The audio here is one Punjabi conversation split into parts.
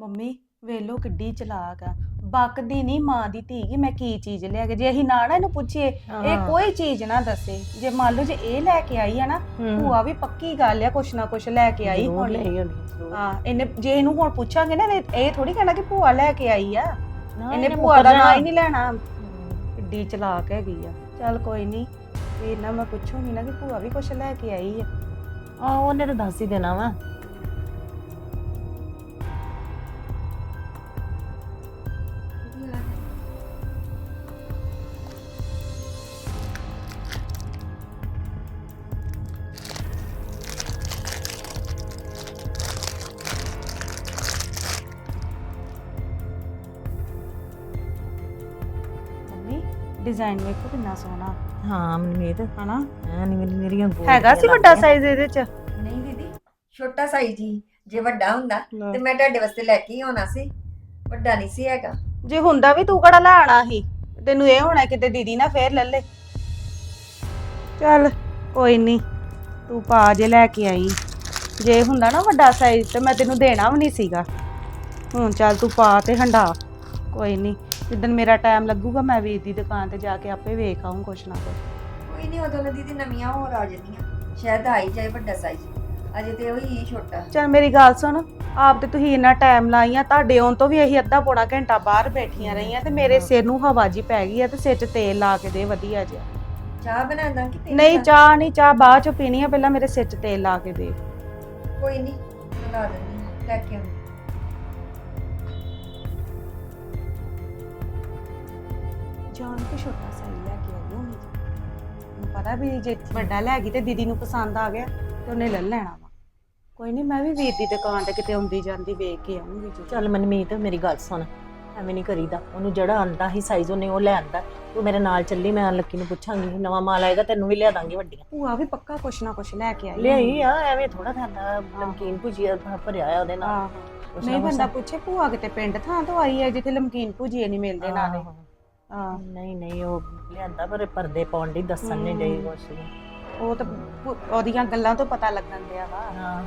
ਮੰਮੀ ਵੇਲੋ ਕਿੱਡੀ ਚਲਾਕ ਆ। ਬਕਦੀ ਨਹੀਂ ਮਾਂ ਦੀ ਧੀ ਕਿ ਮੈਂ ਕੀ ਚੀਜ਼ ਲਿਆ ਕੇ ਜੇ ਅਸੀਂ ਨਾ ਨਾ ਇਹਨੂੰ ਪੁੱਛੀਏ ਇਹ ਹਾਂ। ਕੋਈ ਚੀਜ਼ ਨਾ ਦੱਸੇ। ਜੇ ਮੰਨ ਲਓ ਜੇ ਇਹ ਲੈ ਕੇ ਆਈ ਆ ਨਾ ਭੂਆ ਵੀ ਪੱਕੀ ਗੱਲ ਆ ਕੁਛ ਨਾ ਕੁਛ ਲੈ ਕੇ ਆਈ ਹੁਣ। ਹਾਂ ਇਹਨੇ ਜੇ ਇਹਨੂੰ ਹੁਣ ਪੁੱਛਾਂਗੇ ਨਾ ਇਹ- ਥੋੜੀ ਕਹਿਣਾ ਕਿ ਭੂਆ ਲੈ ਕੇ ਆਈ ਆ। ਇਹਨੇ ਭੂਆ ਦਾ ਨਾਂ ਹੀ ਨਹੀਂ ਲੈਣਾ। ਕਿੱਡੀ ਚਲਾਕ ਹੈਗੀ ਆ। ਚੱਲ ਕੋਈ ਨਹੀਂ ਇਹ ਨਾ ਮੈਂ ਪੁੱਛੂਗੀ ਨਾ ਕਿ ਭੂਆ ਵੀ ਕੁਛ ਲੈ ਕੇ ਆਈ ਆ। ਆ ਉਹਨੇ ਤਾਂ ਦੱਸ ਹੀ ਦੇਣਾ ਵਾ। ਡਿਜ਼ਾਈਨ ਵੇਖੋ ਕਿੰਨਾ ਸੋਹਣਾ। ਹਾਂ ਮਨਮੀਤ। ਹਨਾ? ਐ ਨਹੀਂ ਮੇਰੀ ਮੇਰੀਆਂ ਗੋਲ ਹੈਗਾ ਸੀ ਵੱਡਾ ਸਾਈਜ਼ ਇਹਦੇ ਚ? ਨਹੀਂ ਦੀਦੀ ਛੋਟਾ ਸਾਈਜ਼ ਹੀ ਜੇ ਵੱਡਾ ਹੁੰਦਾ। ਤੇ ਮੈਂ ਤੁਹਾਡੇ ਵਾਸਤੇ ਲੈ ਕੇ ਹੀ ਆਉਣਾ ਸੀ। ਵੱਡਾ ਨਹੀਂ ਸੀ ਹੈਗਾ। ਜੇ ਹੁੰਦਾ ਵੀ ਤੂੰ ਕਿਹੜਾ ਲੈ ਆਣਾ ਸੀ? ਤੈਨੂੰ ਇਹ ਹੋਣਾ ਕਿਤੇ ਦੀਦੀ ਨਾ ਫੇਰ ਲੈ ਲੈ। ਚੱਲ ਕੋਈ ਨਹੀਂ ਤੂੰ ਪਾ ਜੇ ਲੈ ਕੇ ਆਈ। ਜੇ ਹੁੰਦਾ ਨਾ ਵੱਡਾ ਸਾਈਜ਼ ਤੇ ਮੈਂ ਤੈਨੂੰ ਦੇਣਾ ਵੀ ਨਹੀਂ ਸੀਗਾ। ਹੁਣ ਚੱਲ ਤੂੰ ਪਾ ਤੇ ਹੰਡਾ। ਕੋਈ ਨਹੀਂ ਜਿੱਦਣ ਮੇਰਾ ਟਾਈਮ ਲੱਗੂਗਾ ਮੈਂ ਵੀਰ ਦੀ ਦੁਕਾਨ ਤੇ ਜਾ ਕੇ ਆਪੇ ਵੇਖ ਆਊਂ ਕੁਛ ਨਾ ਕੁਛ। ਕੋਈ ਨਹੀਂ ਉਦੋਂ ਨਾ ਦੀਦੀ ਨਵੀਆਂ ਹੋਰ ਆ ਜਾਂਦੀਆਂ। ਸ਼ਾਇਦ ਆ ਹੀ ਜਾਏ ਵੱਡਾ ਸਾਈਜ਼ ਅਜੇ ਤੇ ਉਹੀ ਹੀ ਛੋਟਾ। ਚੱਲ ਮੇਰੀ ਗੱਲ ਸੁਣ ਆਪ ਤੇ ਤੁਸੀਂ ਇੰਨਾ ਟਾਈਮ ਲਾਈਆਂ ਤੁਹਾਡੇ ਆਉਣ ਤੋਂ ਵੀ ਅਸੀਂ ਅੱਧਾ ਪੌਣਾ ਘੰਟਾ ਬਾਹਰ ਬੈਠੀਆਂ ਰਹੀਆਂ ਤੇ ਮੇਰੇ ਸਿਰ ਨੂੰ ਹਵਾ ਜੀ ਪੈ ਗਈ ਆ ਤੇ ਸਿਰ 'ਚ ਤੇਲ ਲਾ ਕੇ ਦੇ ਵਧੀਆ ਜਿਹਾ। ਚਾਹ ਬਣਾਦਾ ਕਿ ਤੇਲ ਨਹੀਂ? ਚਾਹ ਨਹੀਂ ਚਾਹ ਬਾਅਦ 'ਚ ਪੀਣੀ ਆ ਪਹਿਲਾਂ ਮੇਰੇ ਸਿਰ 'ਚ ਤੇਲ ਲਾ ਕੇ ਦੇ। ਕੋਈ ਨਹੀਂ ਬਣਾ ਦਿੰਦੀ ਹਾਂ, ਲੈ ਕੇ ਆਉਂਦੀ ਜਾਨ ਕੇ ਛੋਟਾ ਸਾਈਜ਼ ਲੈ ਕੇ ਆਈ ਹੋਣੀ ਮੈਨੂੰ ਪਤਾ ਵੀ ਜੇ ਵੱਡਾ ਲੈ ਗਈ ਤੇ ਦੀਦੀ ਨੂੰ ਪਸੰਦ ਆ ਗਿਆ ਤੇ ਉਹਨੇ ਲੈ ਲੈਣਾ ਵਾ। ਕੋਈ ਨਹੀਂ ਮੈਂ ਵੀ ਵੀਰ ਦੀ ਦੁਕਾਨ ਤੇ ਕਿਤੇ ਆਉਂਦੀ ਜਾਂਦੀ ਵੇਖ ਕੇ ਆਉਂਗੀ ਜੀ ਚੱਲ ਮਨਮੀਤ ਮੇਰੀ ਗੱਲ ਸੁਣ। ਐਵੇਂ ਨਹੀਂ ਕਰੀਦਾ। ਉਹਨੂੰ ਜਿਹੜਾ ਆਂਦਾ ਹੀ ਸਾਈਜ਼ ਉਹਨੇ ਉਹ ਲੈ ਆਂਦਾ। ਤੂੰ ਮੇਰੇ ਨਾਲ ਚੱਲੀ ਮੈਂ ਲੱਕੀ ਨੂੰ ਪੁੱਛਾਂਗੀ। ਨਵਾਂ ਮਾਲ ਆਏਗਾ ਤੈਨੂੰ ਵੀ ਲਿਆ ਦਾਂਗੀ ਵੱਡੀਆਂ। ਭੂਆ ਵੀ ਪੱਕਾ ਕੁਛ ਨਾ ਕੁਛ ਲੈ ਕੇ ਆਈ ਲਿਆਈ ਆ। ਐਵੇਂ ਥੋੜਾ ਖਾਂਦਾ ਨਮਕੀਨ ਭੁਜੀਆ ਭਰਿਆ ਆ ਉਹਦੇ ਨਾਲ। ਨਹੀਂ। ਬੰਦਾ ਪੁੱਛੇ ਭੂਆ ਕਿਤੇ ਪਿੰਡ ਥਾਂ ਤੋਂ ਆਈ ਹੈ ਜਿੱਥੇ ਲਮਕੀਨ ਭੁਜੀਏ ਨਹੀਂ ਮਿਲਦੇ ਨਾਲੇ। ਹਾਂ। ਨਹੀਂ ਨਹੀਂ ਉਹ ਲਿਆਂਦਾ ਪਰ ਪਰਦੇ ਪਾਉਣ ਦੀ ਦੱਸਣ ਨਹੀਂ ਡਈ। ਕੁਛ ਵੀ। ਉਹ ਤਾਂ ਉਹਦੀਆਂ ਗੱਲਾਂ ਤੋਂ ਪਤਾ ਲੱਗਣ ਦਿਆ ਵਾ। ਹਾਂ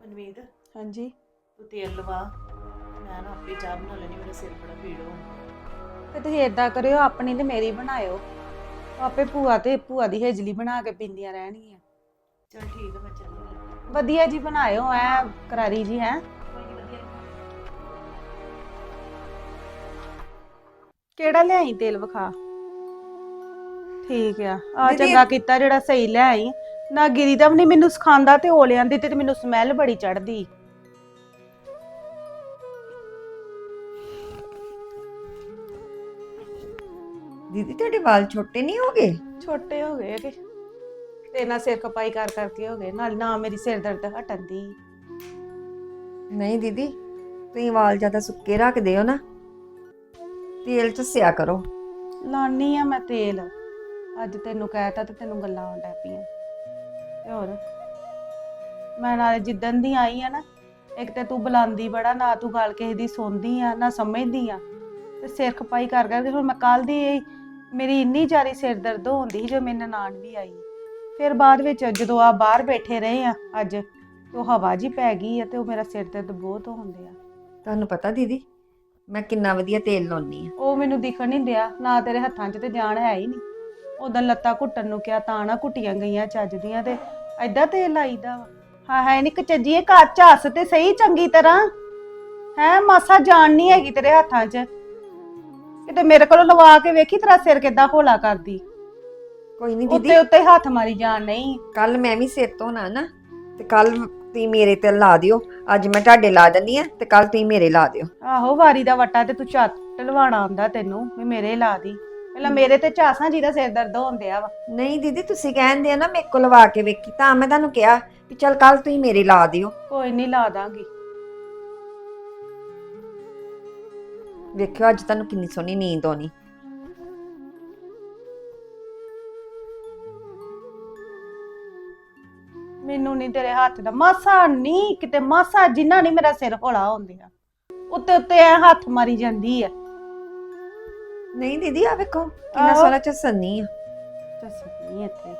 ਮਨਮੀਤ ਹਾਂਜੀ। ਤੂੰ ਤੇਲ ਲਵਾ। ਮੈਂ ਨਾ ਆਪੇ ਚਾਹ ਬਣਾ ਲੈਣੀ ਮੇਰਾ ਸਿਰ ਬੜਾ ਪੀੜ ਹੋਣ ਤੇ ਤੁਸੀਂ ਏਦਾਂ ਕਰਿਓ ਆਪਣੀ ਤੇ ਮੇਰੀ ਬਣਾਇਓ। ਆਪੇ ਭੂਆ ਤੇ ਭੂਆ ਦੀ ਹੇਜਲੀ ਬਣਾ ਕੇ ਪੀਂਦੀਆਂ ਰਹਿਣਗੀਆਂ। ਚਲ ਠੀਕ ਹੈ ਮੈਂ ਚੱਲੀ ਵਧੀਆ ਜੀ ਬਣਾਇਓ ਐ ਕਰਾਰੀ ਜੀ ਹੈ। ਕਿਹੜਾ ਲਿਆਈ ਤੇਲ ਵਿਖਾ? ਠੀਕ ਆ ਆ ਦੀਦੀ- ਚੰਗਾ ਕੀਤਾ ਜਿਹੜਾ ਸਹੀ ਲੈ ਆਈ ਨਾ ਗਿਰੀ ਦਾ ਵੀ ਨਹੀਂ ਮੈਨੂੰ ਸਿਖਾਉਂਦਾ ਤੇ ਉਹ ਲਿਆਂਦੀ ਤੇ ਮੈਨੂੰ ਸਮੈਲ ਬੜੀ ਚੜਦੀ ਦੀਦੀ ਤੁਹਾਡੇ ਵਾਲ ਛੋਟੇ ਨਹੀਂ ਹੋ ਗਏ? ਛੋਟੇ ਹੋ ਗਏ ਕਿ ਤੇ ਨਾ ਸਿਰ ਖਪਾਈ ਕਰ ਕਰਕੇ ਹੋ ਗਏ ਨਾਲ ਨਾ ਮੇਰੀ ਸਿਰ ਦਰਦ ਹਟਣ ਦੀ। ਨਹੀਂ ਦੀਦੀ ਤੁਸੀਂ ਵਾਲ ਜ਼ਿਆਦਾ ਸੁੱਕੇ ਰੱਖਦੇ ਹੋ ਨਾ। ਤੇਲ ਚਸਿਆ ਕਰੋ। ਲਾਨੀ ਆ ਮੈਂ ਤੇਲ। ਅੱਜ ਤੈਨੂੰ ਕਹਿਤਾ ਤੇ ਤੈਨੂੰ ਗੱਲਾਂ ਆਉਣ ਡੈ ਪਈਆਂ। ਤੇ ਹੋਰ? ਮੈਂ ਨਾਲੇ ਜਿੱਦਣ ਦੀ ਆਈ ਆ ਨਾ ਇੱਕ ਤੇ ਤੂੰ ਬੁਲਾਉਂਦੀ ਬੜਾ ਨਾ ਤੂੰ ਗੱਲ ਕਿਸੇ ਦੀ ਸੁਣਦੀ ਆ ਨਾ ਸਮਝਦੀ ਆ। ਤੇ ਸਿਰ ਖਪਾਈ ਕਰ ਕਰਕੇ ਹੁਣ ਮੈਂ ਕੱਲ ਦੀ ਇਹ- ਮੇਰੀ ਇੰਨੀ ਜ਼ਿਆਦਾ ਸਿਰ ਦਰਦ ਹੁੰਦੀ ਸੀ ਜੋ ਮੇਰੇ ਨਨਾਣ ਵੀ ਆਈ। ਫਿਰ ਬਾਅਦ ਵਿੱਚ ਜਦੋਂ ਆ ਬਾਹਰ ਬੈਠੇ ਰਹੇ ਆ ਅੱਜ ਤੇ ਉਹ ਹਵਾ ਜੀ ਪੈ ਗਈ ਆ ਤੇ ਉਹ ਮੇਰਾ ਸਿਰ ਦਰਦ ਬਹੁਤ ਹੁੰਦੇ ਆ ਤੁਹਾਨੂੰ ਪਤਾ ਦੀਦੀ ਮੈਂ ਕਿੰਨਾ ਵਧੀਆ ਤੇਲ ਲਾਉਣੀ ਆ ਉਹ ਮੈਨੂੰ ਦਿਖਣ ਨਹੀਂ ਦਿਆ ਨਾ ਤੇਰੇ ਹੱਥਾਂ 'ਚ ਤੇ ਜਾਨ ਹੈ ਹੀ ਨਹੀਂ। ਉਦੋਂ ਲੱਤਾਂ ਘੁੱਟਣ ਨੂੰ ਕਿਹਾ ਤਾਂ ਨਾ ਘੁੱਟੀਆਂ ਗਈਆਂ ਚੱਜ ਦੀਆਂ ਤੇ ਐਦਾਂ ਤੇ ਲਾਈਦਾ ਵਾ। ਹਾਂ ਹੈ ਨਹੀਂ ਕਚੱਜੀਏ ਘਰ ਝੱਸ ਤੇ ਸਹੀ ਚੰਗੀ ਤਰ੍ਹਾਂ। ਹੈ ਮਾਸਾ ਜਾਨ ਨਹੀਂ ਹੈਗੀ ਤੇਰੇ ਹੱਥਾਂ 'ਚ। ਕਿਤੇ ਮੇਰੇ ਕੋਲੋਂ ਲਵਾ ਕੇ ਵੇਖੀ ਤੇਰਾ ਸਿਰ ਕਿੱਦਾਂ ਹੌਲਾ ਕਰਦੀ। ਕੋਈ ਨਹੀਂ ਉੱਤੇ ਦੀਦੀ। ਉੱਤੇ ਹੱਥ ਮਾਰੀ ਜਾਨ ਨਹੀਂ। ਕੱਲ ਮੈਂ ਵੀ ਸਿਰ ਧੋਣਾ ਨਾ ਤੇ ਕੱਲ ਤੁਸੀਂ ਮੇਰੇ ਤੇ ਲਾ ਦਿਓ। ਅੱਜ ਮੈਂ ਤੁਹਾਡੇ ਲਾ ਦਿੰਦੀ ਆ ਤੇ ਕੱਲ ਤੁਸੀਂ ਮੇਰੇ ਲਾ ਦਿਓ। ਆਹੋ ਵਾਰੀ ਦਾ ਵਟਾ ਤੇ ਤੂੰ ਝੱਟ ਲਵਾਣਾ ਆਉਂਦਾ ਤੈਨੂੰ ਵੀ ਮੇਰੇ ਲਾ ਦੀ। ਪਹਿਲਾਂ ਮੇਰੇ ਤੇ ਝਾਸਾਂ ਜਿਹਦਾ ਸਿਰ ਦਰਦ ਹੁੰਦਿਆ ਵਾ। ਨਹੀਂ ਦੀਦੀ ਤੁਸੀਂ ਕਹਿੰਦੇ ਆ ਨਾ ਮੇਰੇ ਕੋਲ ਲਵਾ ਕੇ ਵੇਖੀ ਤਾਂ ਮੈਂ ਤੁਹਾਨੂੰ ਕਿਹਾ ਵੀ ਚਲ ਕੱਲ ਤੁਸੀਂ ਮੇਰੇ ਲਾ ਦਿਓ। ਕੋਈ ਨਹੀਂ ਲਾ ਦਾਂਗੀ। ਵੇਖਿਓ ਅੱਜ ਤੁਹਾਨੂੰ ਕਿੰਨੀ ਸੋਹਣੀ ਨੀਂਦ ਆਉਣੀ। ਨਹੀਂ ਤੇਰੇ ਹੱਥ ਦਾ। ਮਾਸਾ ਨਹੀਂ ਕਿਤੇ ਮਾਸਾ ਜਿੰਨਾ ਨਹੀਂ ਮੇਰਾ ਸਿਰ ਹੌਲਾ ਹੁੰਦਿਆ। ਉੱਤੇ ਉੱਤੇ ਐ ਹੱਥ ਮਾਰੀ ਜਾਂਦੀ ਆ ਨਹੀਂ ਦੀਦੀ ਆ ਵੇਖੋ ਕਿੰਨਾ ਆਹੋ। ਸੋਹਣਾ ਚਸਨੀ ਆ। ਨਹੀਂ ਇੱਥੇ।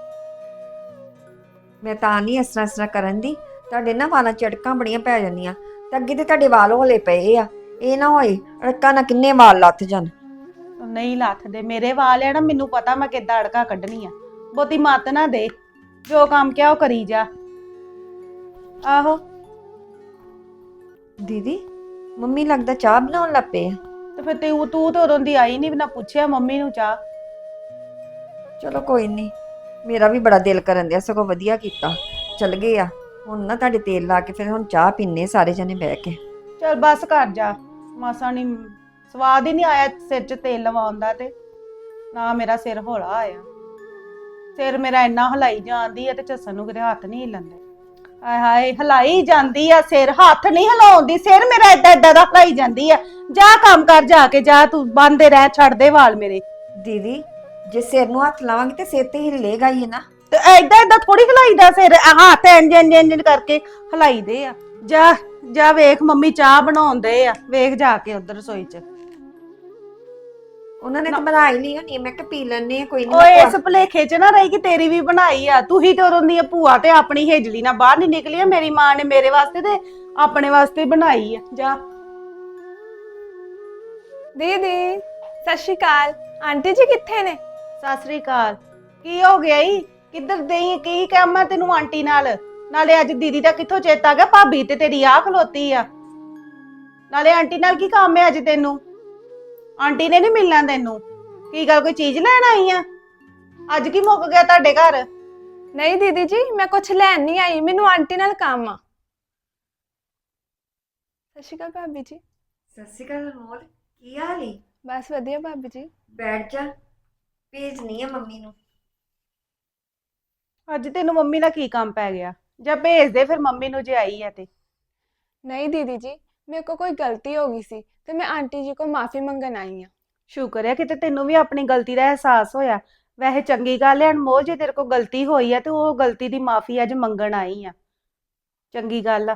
ਮੈਂ ਤਾਂ ਨਹੀਂ ਇਸ ਤਰ੍ਹਾਂ ਇਸ ਤਰ੍ਹਾਂ ਕਰਨ ਦੀ। ਤੁਹਾਡੇ ਨਾ ਵਾਲਾਂ ਚੜਕਾਂ ਬੜੀਆਂ ਪੈ ਜਾਂਦੀਆਂ। ਤੇ ਅੱਗੇ ਤੇ ਤੁਹਾਡੇ ਵਾਲ ਹੋਲੇ ਪਏ ਆ। ਇਹ ਨਾ ਹੋਏ ਅੜਕਾ ਨਾ ਕਿੰਨੇ ਵਾਲ ਲੱਥ ਜਾਣ। ਨਹੀਂ ਲੱਥਦੇ। ਮੇਰੇ ਵਾਲ ਆ ਨਾ ਮੈਨੂੰ ਪਤਾ ਮੈਂ ਕਿੱਦਾਂ ਅੜਕਾ ਕੱਢਣੀ ਆ ਬਹੁਤੀ ਮੱਤ ਨਾ ਦੇ। ਜੋ ਕੰਮ ਕਿਹਾ ਉਹ ਕਰੀ ਜਾ। ਆਹੋ। ਦੀਦੀ ਮੰਮੀ ਲੱਗਦਾ ਚਾਹ ਬਣਾਉਣ ਲੱਗ ਪਏ ਆ। ਤੇ ਫਿਰ ਤੂੰ ਤੂੰ ਤਾਂ ਉਦੋਂ ਦੀ ਆਈ ਨਹੀਂ ਨਾ ਪੁੱਛਿਆ ਮੰਮੀ ਨੂੰ ਚਾਹ। ਚਲੋ ਕੋਈ ਨਹੀਂ ਮੇਰਾ ਵੀ ਬੜਾ ਦਿਲ ਕਰਨ ਦਿਆ ਸਗੋਂ ਵਧੀਆ ਕੀਤਾ। ਚਲ ਗਏ ਆ। ਹੁਣ ਨਾ ਤੁਹਾਡੇ ਤੇਲ ਲਾ ਕੇ ਫਿਰ ਹੁਣ ਚਾਹ ਪੀਨੇ ਸਾਰੇ ਜਣੇ ਬਹਿ ਕੇ। ਚਲ ਬਸ ਕਰ ਜਾ। ਮਾਸਾ ਨਹੀਂ ਸਵਾਦ ਹੀ ਨਹੀਂ ਆਇਆ ਸਿਰ 'ਚ ਤੇਲ ਲਵਾਉਣ ਦਾ ਤੇ। ਨਾ ਮੇਰਾ ਸਿਰ ਹੌਲਾ ਆਇਆ। ਸਿਰ ਮੇਰਾ ਇੰਨਾ ਹਲਾਈ ਜਾਂਦੀ ਹੈ ਤੇ ਝੱਸਣ ਨੂੰ ਕਿਤੇ ਹੱਥ ਨਹੀਂ ਹਿੱਲਣਦੇ ਆਏ ਹਾਏ ਹਲਾਈ ਜਾਂਦੀ ਆ ਸਿਰ ਹੱਥ ਨਹੀਂ ਹਿਲਾਉਂਦੀ ਸਿਰ ਮੇਰਾ ਏਦਾਂ ਏਦਾਂ ਦਾ ਹਲਾਈ ਜਾਂਦੀ ਆ। ਜਾ ਕੰਮ ਕਰ ਜਾ ਕੇ ਜਾ ਤੂੰ ਬੰਦੇ ਰਹਿ ਛੱਡ ਦੇ ਵਾਲ ਮੇਰੇ। ਦੀਦੀ ਜੇ ਸਿਰ ਨੂੰ ਹੱਥ ਲਾਵਾਂਗੇ ਤੇ ਸਿਰ ਤੇ ਹਿੱਲੇਗਾ ਹੀ ਨਾ। ਤੇ ਏਦਾਂ ਏਦਾਂ ਥੋੜੀ ਹਲਾਈਦਾ ਸਿਰ ਆਹ ਹੱਥ ਇੰਜ ਇੰਜ ਇੰਜ ਕਰਕੇ ਹਲਾਈਦੇ ਆ। ਜਾ ਜਾ ਵੇਖ ਮੰਮੀ ਚਾਹ ਬਣਾਉਂਦੇ ਆ ਵੇਖ ਜਾ ਕੇ ਉਧਰ ਰਸੋਈ 'ਚ। ਉਹਨਾਂ ਨੇ ਤਾਂ ਬਣਾਈ ਨਹੀਂ ਹੋਣੀ ਮੈਂ ਕਿ ਪੀ ਲੈਣੇ ਆ ਕੋਈ ਓਏ ਨਹੀਂ ਇਸ ਭਲੇਖੇ 'ਚ ਨਾ ਰਹੀ ਕਿ ਤੇਰੀ ਵੀ ਬਣਾਈ ਆ। ਤੂੰ ਹੀ ਤੇ ਉਦੋਂ ਦੀ ਭੂਆ ਤੇ ਆਪਣੀ ਹੇਜਲੀ ਨਾਲ ਬਾਹਰ ਨਹੀਂ ਨਿਕਲੀ ਆ ਮੇਰੀ ਮਾਂ ਨੇ ਮੇਰੇ ਵਾਸਤੇ ਤੇ ਆਪਣੇ ਵਾਸਤੇ ਬਣਾਈ ਆ। ਜਾ। ਦੀਦੀ ਸਤਿ ਸ਼੍ਰੀ ਅਕਾਲ। ਆਂਟੀ ਜੀ ਕਿੱਥੇ ਨੇ? ਸਤਿ ਸ੍ਰੀ ਅਕਾਲ। ਕੀ ਹੋ ਗਿਆ ਈ? ਕਿੱਧਰ ਦੇਈ ਕੀ ਕੰਮ ਆ ਤੈਨੂੰ ਆਂਟੀ ਨਾਲ? ਨਾਲੇ ਅੱਜ ਦੀਦੀ ਦਾ ਕਿੱਥੋਂ ਚੇਤਾ ਆ ਗਿਆ? ਭਾਬੀ ਤੇ ਤੇਰੀ ਆ ਖਲੋਤੀ ਆ। ਨਾਲੇ ਆਂਟੀ ਨਾਲ ਕੀ ਕੰਮ ਹੈ ਅੱਜ ਤੈਨੂੰ? ਆਂਟੀ ਨੇ ਨਹੀਂ ਮਿਲਣਾ ਤੈਨੂੰ? ਕੀ ਗੱਲ ਕੋਈ ਚੀਜ਼ ਲੈਣ ਆਈ ਆ? ਅੱਜ ਕੀ ਮੁੱਕ ਗਿਆ ਤੁਹਾਡੇ ਘਰ? ਨਹੀਂ ਦੀਦੀ ਜੀ ਮੈਂ ਕੁਝ ਲੈਣ ਨਹੀਂ ਆਈ ਮੈਨੂੰ ਆਂਟੀ ਨਾਲ ਕੰਮ ਆ। ਸਤਿ ਸ਼੍ਰੀ ਅਕਾਲ ਭਾਬੀ ਜੀ। ਸਤਿ ਸ਼੍ਰੀ ਅਕਾਲ ਅਨਮੋਲ ਕੀ ਹਾਲ ਈ ਬਸ ਵਧੀਆ ਭਾਬੀ ਜੀ। ਬੈਠ ਜਾ ਭੇਜਣੀ ਆ ਮੰਮੀ ਨੂੰ। ਅੱਜ ਤੈਨੂੰ ਮੰਮੀ ਦਾ ਕੀ ਕੰਮ ਪੈ ਗਿਆ? ਜਾਂ ਭੇਜ ਦੇ ਫਿਰ ਮੰਮੀ ਨੂੰ ਜੇ ਆਈ ਹੈ ਤੇ। ਨਹੀਂ ਦੀਦੀ ਜੀ ਮੇਰੇ ਕੋ ਕੋਈ ਗਲਤੀ ਹੋ ਗਈ ਸੀ। ਤੇ ਮੈਂ ਆਂਟੀ ਜੀ ਕੋ ਮਾਫੀ ਮੰਗਣ ਆਈ ਆ। ਸ਼ੁਕਰ ਹੈ ਕਿਤੇ ਤੈਨੂੰ ਵੀ ਆਪਣੀ ਗਲਤੀ ਦਾ ਅਹਿਸਾਸ ਹੋਇਆ। ਵੈਸੇ ਚੰਗੀ ਗੱਲ ਹੈ ਅਨਮੋਲ ਜੇ ਤੇਰੇ ਕੋਲ ਗਲਤੀ ਹੋਈ ਹੈ ਤੇ ਉਹ ਗਲਤੀ ਦੀ ਮਾਫੀ ਅੱਜ ਮੰਗਣ ਆਈ ਆ। ਚੰਗੀ ਗੱਲ ਆ।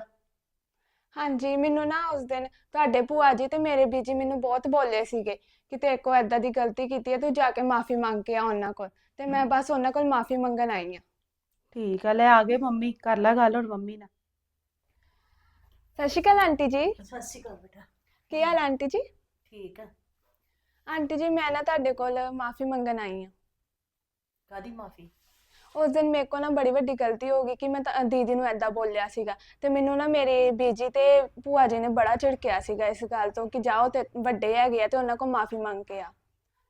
ਹਾਂਜੀ ਮੈਨੂੰ ਨਾ ਉਸ ਦਿਨ ਤੁਹਾਡੇ ਭੂਆ ਜੀ ਤੇ ਮੇਰੇ ਬੀਜੀ ਮੈਨੂੰ ਬਹੁਤ ਬੋਲੇ ਸੀਗੇ ਕਿ ਤੇਰੇ ਕੋ ਐਦਾਂ ਦੀ ਗਲਤੀ ਕੀਤੀ ਹੈ ਤੂੰ ਜਾ ਕੇ ਮਾਫੀ ਮੰਗ ਕੇ ਆ ਉਹਨਾਂ ਕੋਲ। ਤੇ ਮੈਂ ਬਸ ਉਹਨਾਂ ਕੋਲ ਮਾਫੀ ਮੰਗਣ ਆਈ ਆ। ਠੀਕ ਆ ਲੈ ਆ ਗਏ ਮੰਮੀ ਕਰ ਲੈ ਗੱਲ ਹੁਣ ਮੰਮੀ ਨਾਲ। ਸਤਿ ਸ਼੍ਰੀ ਅਕਾਲ ਆਂਟੀ ਜੀ। ਸਤਿ ਸ਼੍ਰੀ ਅਕਾਲ ਬੇਟਾ। ਕੀ ਹਾਲ ਆਂਟੀ ਜੀ? ਠੀਕ ਹੈ ਆਂਟੀ ਜੀ ਮੈਂ ਨਾ ਤੁਹਾਡੇ ਕੋਲ ਮਾਫੀ ਮੰਗਣ ਆਈ ਆ। ਕਾਦੀ ਮਾਫੀ? ਉਸ ਦਿਨ ਮੇਰੇ ਕੋਲ ਨਾ ਬੜੀ ਵੱਡੀ ਗਲਤੀ ਹੋ ਗਈ ਕਿ ਮੈਂ ਤਾਂ ਦੀਦੀ ਨੂੰ ਐਦਾਂ ਬੋਲਿਆ ਸੀਗਾ ਤੇ ਮੈਨੂੰ ਨਾ ਮੇਰੇ ਬੀਜੀ ਤੇ ਭੂਆ ਜੀ ਨੇ ਬੜਾ ਝਿੜਕਿਆ ਸੀਗਾ ਇਸ ਗੱਲ ਤੋਂ ਕਿ ਜਾਓ ਤੇ ਵੱਡੇ ਹੈਗੇ ਆ ਤੇ ਉਹਨਾਂ ਕੋਲ ਮਾਫੀ ਮੰਗ ਕੇ ਆ।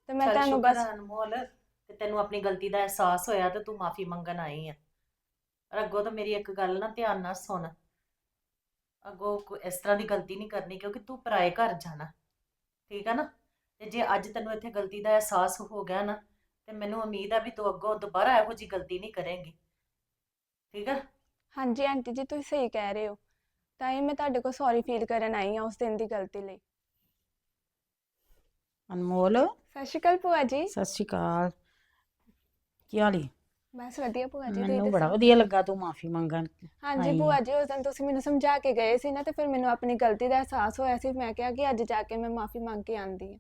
ਤੇ ਮੈਂ ਤੁਹਾਨੂੰ ਬਸ ਅਨਮੋਲ ਤੇ ਤੈਨੂੰ ਆਪਣੀ ਗਲਤੀ ਦਾ ਅਹਿਸਾਸ ਹੋਇਆ ਤੇ ਤੂੰ ਮਾਫੀ ਮੰਗਣ ਆਈ ਆ। ਅੱਗੋਂ ਤਾਂ ਮੇਰੀ ਇੱਕ ਗੱਲ ਨਾ ਧਿਆਨ ਨਾਲ ਸੁਣ। ਅੱਗੋਂ ਕੋਈ ਇਸ ਤਰ੍ਹਾਂ ਦੀ ਗਲਤੀ ਨਹੀਂ ਕਰਨੀ ਕਿਉਂਕਿ ਤੂੰ ਪਰਾਏ ਘਰ ਜਾਣਾ। ਠੀਕ ਆ ਨਾ? ਤੇ ਜੇ ਅੱਜ ਤੈਨੂੰ ਇੱਥੇ ਗਲਤੀ ਦਾ ਅਹਿਸਾਸ ਹੋ ਗਿਆ ਨਾ ਤੇ ਮੈਨੂੰ ਉਮੀਦ ਆ ਵੀ ਤੂੰ ਅੱਗੋਂ ਦੁਬਾਰਾ ਇਹੋ ਜੀ ਗਲਤੀ ਨਹੀਂ ਕਰੇਂਗੀ। ਠੀਕ ਆ? ਹਾਂਜੀ ਆਂਟੀ ਜੀ ਤੁਸੀਂ ਸਹੀ ਕਹਿ ਰਹੇ ਹੋ। ਤਾਂ ਹੀ ਮੈਂ ਤੁਹਾਡੇ ਕੋਲ ਸੌਰੀ ਫੀਲ ਕਰਨ ਆਈ ਆ ਉਸ ਦਿਨ ਦੀ ਗਲਤੀ ਲਈ। ਅਨਮੋਲ? ਸਤਿ ਸ਼੍ਰੀ ਅਕਾਲ ਭੂਆ ਜੀ। ਸਤਿ ਸ਼੍ਰੀ ਅਕਾਲ। ਕੀ ਹਾਲ ਈ ਬਸ ਵਧੀਆ ਭੂਆ ਜੀ ਤੁਸੀਂ ਮੈਨੂੰ ਬੜਾ ਦੱਸੋ? ਵਧੀਆ ਲੱਗਾ ਤੂੰ ਮਾਫੀ ਮੰਗਣ। ਹਾਂਜੀ ਆਈ। ਭੂਆ। ਜੀ ਉਸ ਦਿਨ ਤੁਸੀਂ ਮੈਨੂੰ ਸਮਝਾ ਕੇ ਗਏ ਸੀ ਨਾ ਤੇ ਫਿਰ ਮੈਨੂੰ ਆਪਣੀ ਗਲਤੀ ਦਾ ਅਹਿਸਾਸ ਹੋਇਆ ਸੀ। ਮੈਂ ਕਿਹਾ ਕਿ ਅੱਜ ਜਾ ਕੇ ਮੈਂ ਮਾਫੀ ਮੰਗ ਕੇ ਆਂਦੀ ਹਾਂ।